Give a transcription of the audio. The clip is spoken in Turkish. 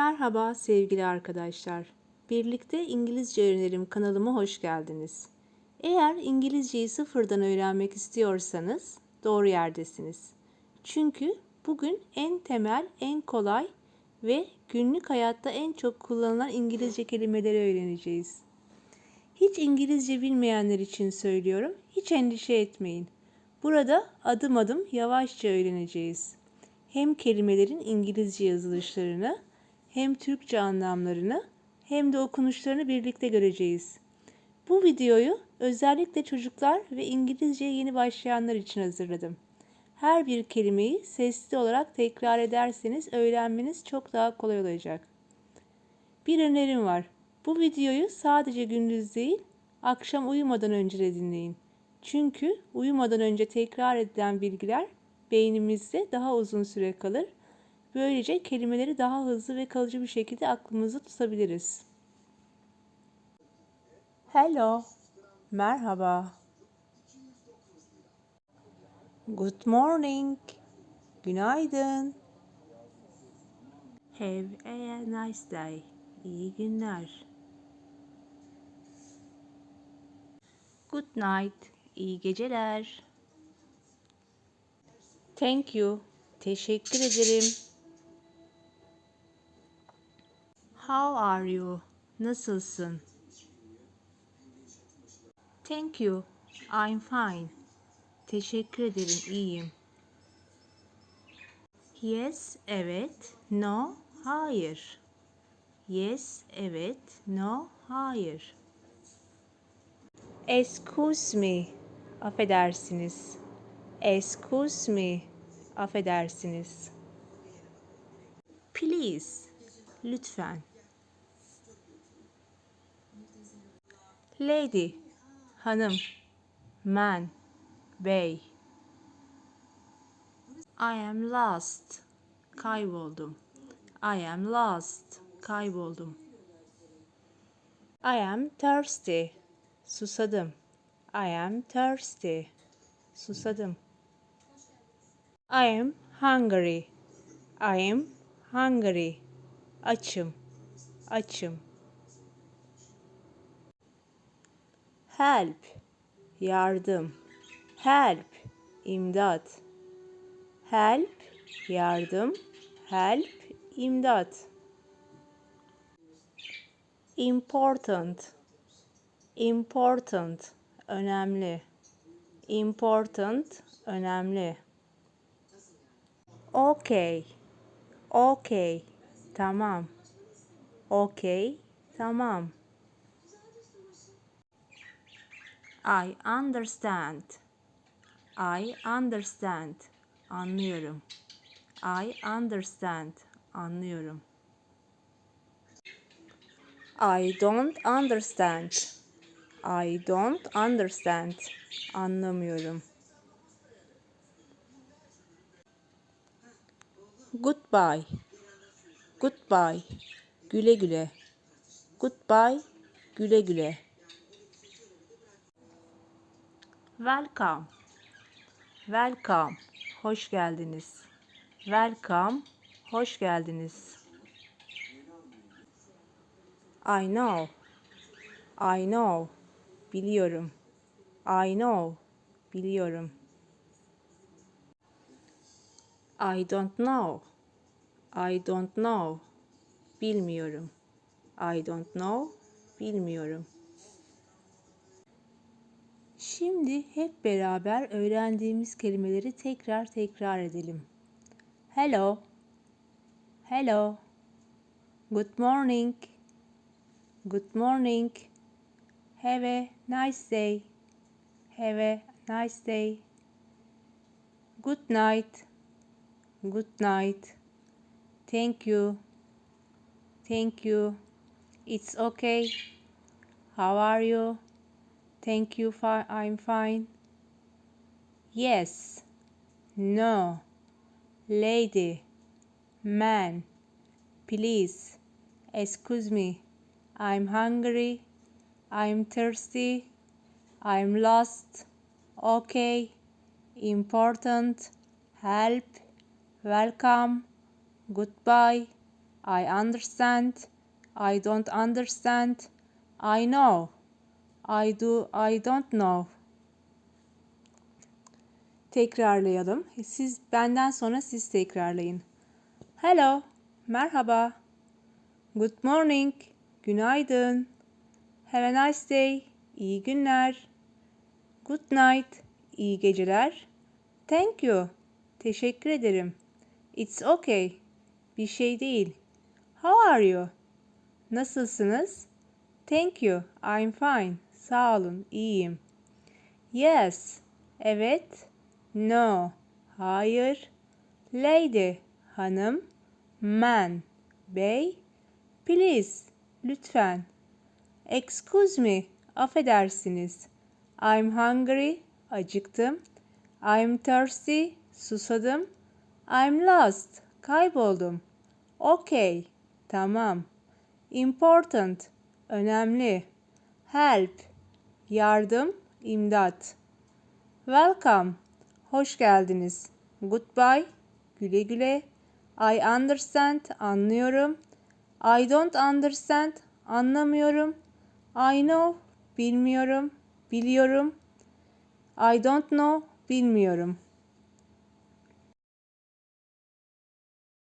Merhaba sevgili arkadaşlar. Birlikte İngilizce öğrenelim kanalıma hoş geldiniz. Eğer İngilizceyi sıfırdan öğrenmek istiyorsanız doğru yerdesiniz. Çünkü bugün en temel, en kolay ve günlük hayatta en çok kullanılan İngilizce kelimeleri öğreneceğiz. Hiç İngilizce bilmeyenler için söylüyorum. Hiç endişe etmeyin. Burada adım adım yavaşça öğreneceğiz. Hem kelimelerin İngilizce yazılışlarını, hem Türkçe anlamlarını, hem de okunuşlarını birlikte göreceğiz. Bu videoyu özellikle çocuklar ve İngilizceye yeni başlayanlar için hazırladım. Her bir kelimeyi sesli olarak tekrar ederseniz öğrenmeniz çok daha kolay olacak. Bir önerim var. Bu videoyu sadece gündüz değil, akşam uyumadan önce de dinleyin. Çünkü uyumadan önce tekrar edilen bilgiler beynimizde daha uzun süre kalır. Böylece kelimeleri daha hızlı ve kalıcı bir şekilde aklımızda tutabiliriz. Hello. Merhaba. Good morning. Günaydın. Have a nice day. İyi günler. Good night. İyi geceler. Thank you. Teşekkür ederim. How are you? Nasılsın? Thank you. I'm fine. Teşekkür ederim. İyiyim. Yes, evet. No, hayır. Yes, evet. No, hayır. Excuse me. Affedersiniz. Excuse me. Affedersiniz. Please. Lütfen. Lady. Hanım. Man. Bey. I am lost. Kayboldum. I am lost. Kayboldum. I am thirsty. Susadım. I am thirsty. Susadım. I am hungry. I am hungry. Açım. Açım. Help. Yardım. Help. İmdat. Help. Yardım. Help. İmdat. Important. Important. Önemli. Important. Önemli. Okay. Okay. Tamam. Okay. Tamam. I understand. I understand. Anlıyorum. I understand. Anlıyorum. I don't understand. I don't understand. Anlamıyorum. Goodbye. Goodbye. Güle güle. Goodbye. Güle güle. Welcome. Welcome. Hoş geldiniz. Welcome. Hoş geldiniz. I know. I know. Biliyorum. I know. Biliyorum. I don't know. I don't know. Bilmiyorum. I don't know. Bilmiyorum. Şimdi hep beraber öğrendiğimiz kelimeleri tekrar tekrar edelim. Hello. Hello. Good morning. Good morning. Have a nice day. Have a nice day. Good night. Good night. Thank you. Thank you. It's okay. How are you? Thank you. Fi- I'm fine. Yes. No. Lady. Man. Please. Excuse me. I'm hungry. I'm thirsty. I'm lost. Okay. Important. Help. Welcome. Goodbye. I understand. I don't understand. I know. I do. I don't know. Tekrarlayalım. Siz benden sonra siz tekrarlayın. Hello. Merhaba. Good morning. Günaydın. Have a nice day. İyi günler. Good night. İyi geceler. Thank you. Teşekkür ederim. It's okay. Bir şey değil. How are you? Nasılsınız? Thank you. I'm fine. Sağ olun. İyiyim. Yes. Evet. No. Hayır. Lady. Hanım. Man. Bey. Please. Lütfen. Excuse me. Affedersiniz. I'm hungry. Acıktım. I'm thirsty. Susadım. I'm lost. Kayboldum. Okay. Tamam. Important. Önemli. Help. Yardım, imdat. Welcome. Hoş geldiniz. Goodbye. Güle güle. I understand. Anlıyorum. I don't understand. Anlamıyorum. I know. Bilmiyorum. Biliyorum. I don't know. Bilmiyorum.